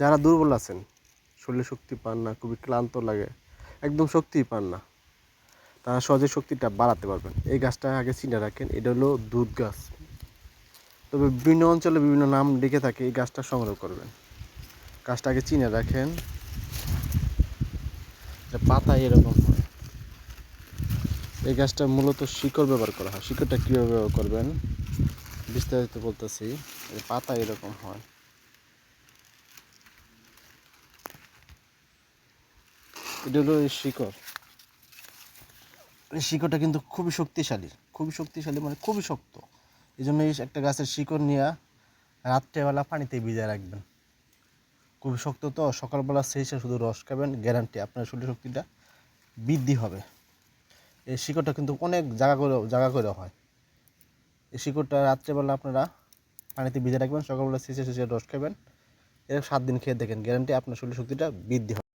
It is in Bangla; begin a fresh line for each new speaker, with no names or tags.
যারা দুর্বল আছেন, শরীরে শক্তি পান না, খুবই ক্লান্ত লাগে, একদম শক্তিই পান না, তারা সহজে শক্তিটা বাড়াতে পারবেন। এই গাছটা আগে চিনে রাখেন, এটা হলো দুধ গাছ। তবে বিভিন্ন অঞ্চলে বিভিন্ন নাম লিখে থাকে, এই গাছটা সংগ্রহ করবেন। গাছটা আগে চিনে রাখেন। পাতা এরকম হয়। এই গাছটা মূলত শিকড় ব্যবহার করা হয়। শিকড়টা কীভাবে ব্যবহার করবেন? বিস্তারিত বলতেছি। পাতা এরকম হয়। এটা হলো এই শিকড়। এই শিকড়টা কিন্তু খুবই শক্তিশালী খুবই শক্তিশালী মানে খুবই শক্ত। এই জন্য এই একটা গাছের শিকড় নিয়ে রাত্রেবেলা পানিতে ভিজিয়ে রাখবেন। খুবই শক্ত তো, সকালবেলা সে শুধু রস খাবেন গ্যারান্টি আপনার শরীর শক্তিটা বৃদ্ধি হবে। এই শিকড়টা কিন্তু অনেক জায়গা করে জায়গা করে হয়। এই শিকড়টা রাত্রেবেলা আপনারা পানিতে ভিজে রাখবেন, সকালবেলা শেষে শেষে রস খাবেন। এর সাত দিন খেয়ে দেখেন গ্যারান্টি আপনার শরীর শক্তিটা বৃদ্ধি হবে।